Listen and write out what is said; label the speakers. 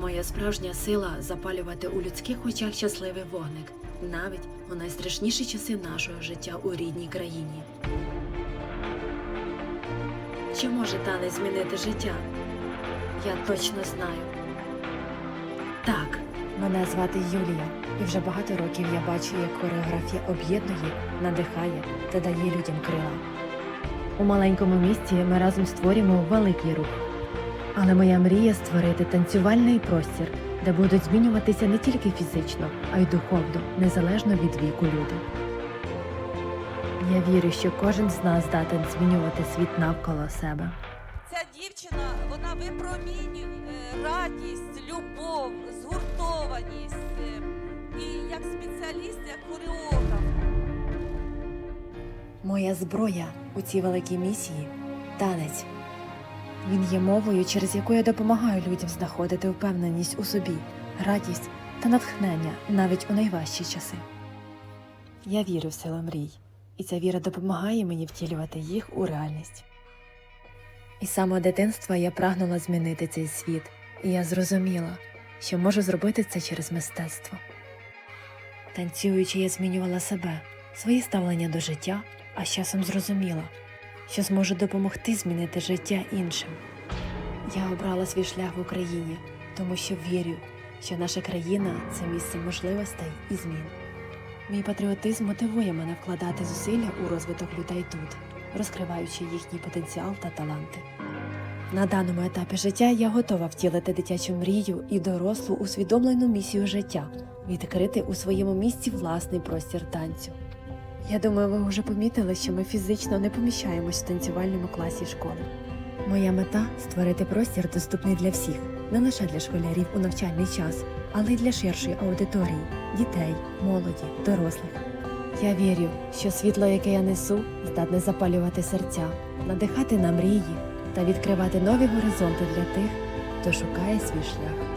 Speaker 1: Моя справжня сила запалювати у людських очах щасливий вогник, навіть у найстрашніші часи нашого життя у рідній країні. Чи може танець змінити життя? Я точно знаю. Так,
Speaker 2: Мене звати Юлія, і вже багато років я бачу, як хореографія об'єднує, надихає та дає людям крила. У маленькому місті ми разом створюємо великий рух. Але моя мрія створити танцювальний простір, де будуть змінюватися не тільки фізично, а й духовно, незалежно від віку люди. Я вірю, що кожен з нас здатен змінювати світ навколо себе.
Speaker 3: Ця дівчина вона випромінює е, радість, любов, згуртованість. е, І як спеціаліст, як хореограф.
Speaker 2: Моя зброя у цій великій місії танець. Він є мовою, через яку я допомагаю людям знаходити впевненість у собі, радість та натхнення навіть у найважчі часи. Я вірю в силу мрій, і ця віра допомагає мені втілювати їх у реальність. І самого дитинства я прагнула змінити цей світ, і я зрозуміла, що можу зробити це через мистецтво. Танцюючи, я змінювала себе, своє ставлення до життя, а з часом зрозуміла, що зможу допомогти змінити життя іншим. Я обрала свій шлях в Україні, тому що вірю, що наша країна це місце можливостей і змін. Мій патріотизм мотивує мене вкладати зусилля у розвиток людей тут, розкриваючи їхній потенціал та таланти. На даному етапі життя я готова втілити дитячу мрію і дорослу усвідомлену місію життя відкрити у своєму місці власний простір танцю. Я думаю, ви вже помітили, що ми фізично не поміщаємось в танцювальному класі школи. Моя мета створити простір доступний для всіх, не лише для школярів у навчальний час, але й для ширшої аудиторії дітей, молоді, дорослих. Я вірю, що світло, яке я несу, здатне запалювати серця, надихати на мрії та відкривати нові горизонти для тих, хто шукає свій шлях.